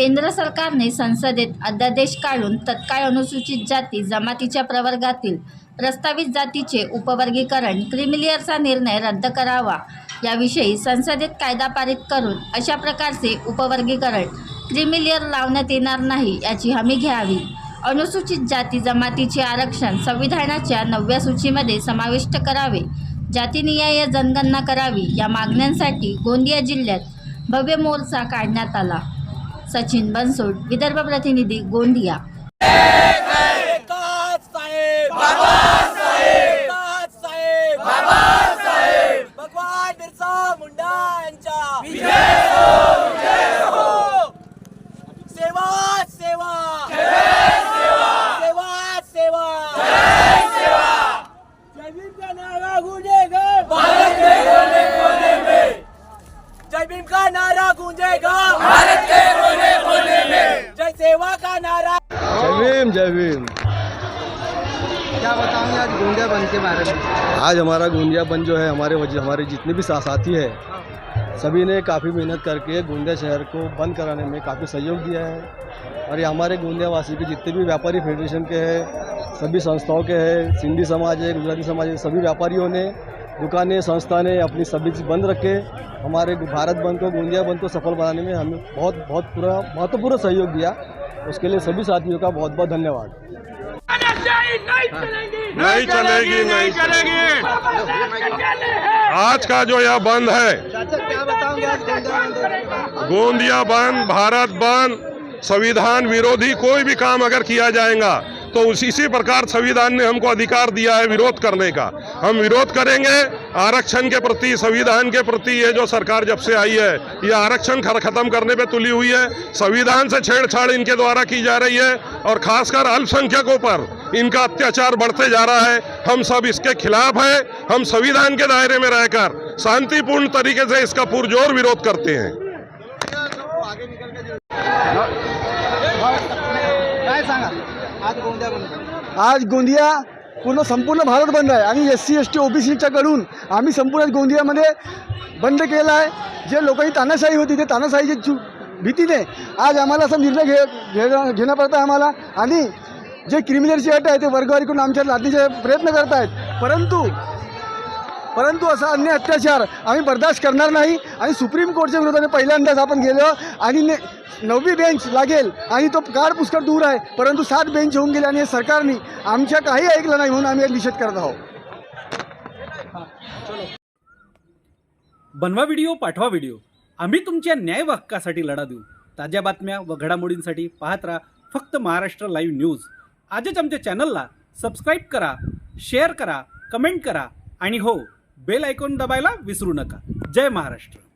केंद्र सरकारने संसदेत अध्यादेश काढून तत्काळ अनुसूचित जाती जमातीच्या प्रवर्गातील प्रस्तावित जातीचे उपवर्गीकरण क्रिमिलियरचा निर्णय रद्द करावा याविषयी संसदेत कायदा पारित करून अशा प्रकारचे उपवर्गीकरण क्रिमिलियर लावण्यात येणार नाही याची हमी घ्यावी. अनुसूचित जाती जमातीचे आरक्षण संविधानाच्या नवव्या सूचीमध्ये समाविष्ट करावे. जातीनिहाय जनगणना करावी या मागण्यांसाठी गोंदिया जिल्ह्यात भव्य मोर्चा काढण्यात आला. सचिन बनसोड विदर्भ प्रतिनिधी गोंदिया। एकाच साहेब बाबासाहेब एकाच साहेब बाबासाहेब भगवान बिरसा मुंडा यांच्या सेवा सेवा। सेवा सेवा। जय भीम का नारा गूंजेगा भारत के कोने कोने में जय भीम का नारा गूंजेगा भारत के कोने कोने में जय सेवा का नारा जय भीम जय भीम। क्या बताएँगे आज गोंदिया बंद के बारे में। आज हमारा गोंदिया बंद जो है हमारे वजह हमारे जितने भी साथी है सभी ने काफ़ी मेहनत करके गोंदिया शहर को बंद कराने में काफ़ी सहयोग दिया है। और ये हमारे गोंदिया वासी के जितने भी व्यापारी फेडरेशन के हैं सभी संस्थाओं के हैं सिंधी समाज है गुजराती समाज है सभी व्यापारियों ने दुकानें संस्थानें अपनी सभी चीज़ बंद रखे। हमारे भारत बंद को गोंदिया बंद को सफल बनाने में हमें बहुत बहुत पूरा महत्वपूर्ण सहयोग दिया। उसके लिए सभी साथियों का बहुत बहुत धन्यवाद। नहीं चलेगी नहीं चलेगी। आज का जो यह बंद है, गोंदिया बंद, भारत बंद, संविधान विरोधी कोई भी काम अगर किया जाएगा तो उसी इसी प्रकार संविधान ने हमको अधिकार दिया है विरोध करने का। हम विरोध करेंगे, आरक्षण के प्रति, संविधान के प्रति ये जो सरकार जब से आई है, ये आरक्षण खत्म करने पे तुली हुई है। संविधान से छेड़छाड़ इनके द्वारा की जा रही है और खासकर अल्पसंख्यकों पर इनका अत्याचार बढ़ते जा रहा है। हम सब इसके खिलाफ हैं। हम संविधान के दायरे में रहकर शांतिपूर्ण तरीके से इसका पुरजोर विरोध करते हैं। आज गोंदिया बंद आज गोंदिया पूर्ण संपूर्ण भारत बंद आहे. आणि S C S T O B सीच्याकडून आम्ही संपूर्ण गोंदियामध्ये बंद केला आहे. जे लोकांची तानाशाही होती ते तानाशाहीची चू भीतीने आज आम्हाला असा निर्णय घे घेणं घेणं पडतं आहे आम्हाला आणि जे क्रिमिनलची अट आहे ते वर्गवारी करून आमच्या लादण्याचे प्रयत्न करत आहेत परंतु परंतु असा अन्य अत्याचार आम्ही बर्दाश्त करणार नाही आणि सुप्रीम कोर्टच्या विरोधाने पहिल्यांदाच आपण गेलो आणि ने नववी बेंच लागेल आणि तो काळ पुष्कळ दूर आहे परंतु सात बेंच होऊन गेले आणि हे सरकारने आमच्या काही ऐकलं नाही म्हणून आम्ही निषेध करत आहोत. बनवा व्हिडिओ पाठवा व्हिडिओ. आम्ही तुमच्या न्याय हक्कासाठी लढा देऊ. ताज्या बातम्या व घडामोडींसाठी पाहत राहा फक्त महाराष्ट्र लाईव्ह न्यूज. आजच आमच्या चॅनलला सबस्क्राईब करा शेअर करा कमेंट करा आणि हो बेल आयकॉन दबायला विसरू नका. जय महाराष्ट्र.